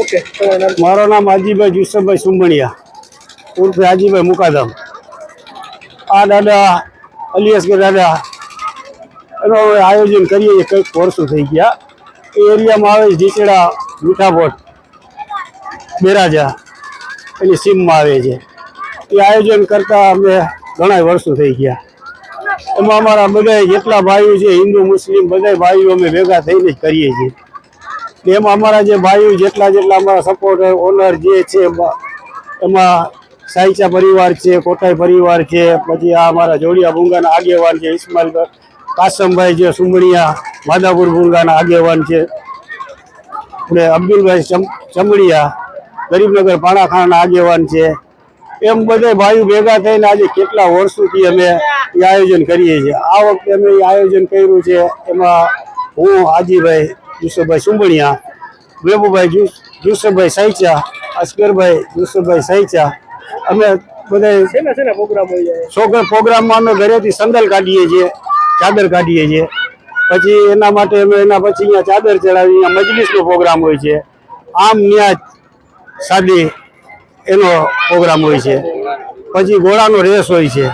Okay. મારું નામ હાજીભાઈ યુસુફભાઈ સુંબણિયા, ઉર્ફે હાજીભાઈ મુકાદમ. આ દાદા અલિયાસગર દાદા, એનું હવે આયોજન કરીએ, કંઈક વર્ષો થઈ ગયા. એ એરિયામાં આવે છે ઢીચડા, મીઠાભોટ, બેરાજા, એની સીમમાં આવે છે. એ આયોજન કરતા અમે ઘણા વર્ષો થઈ ગયા. એમાં અમારા બધા જેટલા ભાઈઓ છે, હિન્દુ, મુસ્લિમ બધા ભાઈઓ અમે ભેગા થઈને જ કરીએ છીએ. એમાં અમારા જે ભાઈઓ જેટલા જેટલા અમારા સપોર્ટર ઓનર જે છે, એમાં- સાઈચા પરિવાર છે કોટાઈ પરિવાર છે, પછી આ અમારા જોડિયા ભૂંગાના આગેવાન છે, ઇસ્માઇલ કાસમભાઈ છે, સુમણિયા, માધાપુર ભૂંગાના આગેવાન છે અને અબ્દુલભાઈ ચમ- ચમડિયા, ગરીબનગર પાણાખાના આગેવાન છે. એમ બધા ભાઈઓ ભેગા થઈને આજે કેટલા વર્ષોથી અમે આયોજન કરીએ છીએ. આ વખતે અમે આયોજન કર્યું છે. એમાં હું, હાજીભાઈ યુસુફભાઈ સુંબણિયા વેબુભાઈ યુસુફભાઈ સાઈચા અસ્કરભાઈ યુસુફભાઈ સાઈચા અમે બધા છોકરા પ્રોગ્રામમાં અમે ઘરેથી સંદલ કાઢીએ છીએ ચાદર કાઢીએ છીએ. પછી એના માટે અમે એના પછી અહીંયા ચાદર ચડાવી અહીંયા મજલિસનો પ્રોગ્રામ હોય છે. આમ ન્યાજ સાદી એનો પ્રોગ્રામ હોય છે. પછી ઘોડાનો રેસ હોય છે.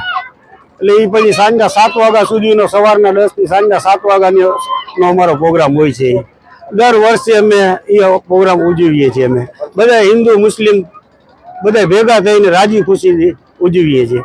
એટલે એ પછી સાંજના સાત વાગ્યા સુધીનો સવારના દસથી સાંજના સાત વાગ્યાનો અમારો પ્રોગ્રામ હોય છે. દર વર્ષે અમે એ પ્રોગ્રામ ઉજવીએ છીએ અમે. બધા હિન્દુ, મુસ્લિમ બધા ભેગા થઈને રાજી ખુશીથી ઉજવીએ છીએ.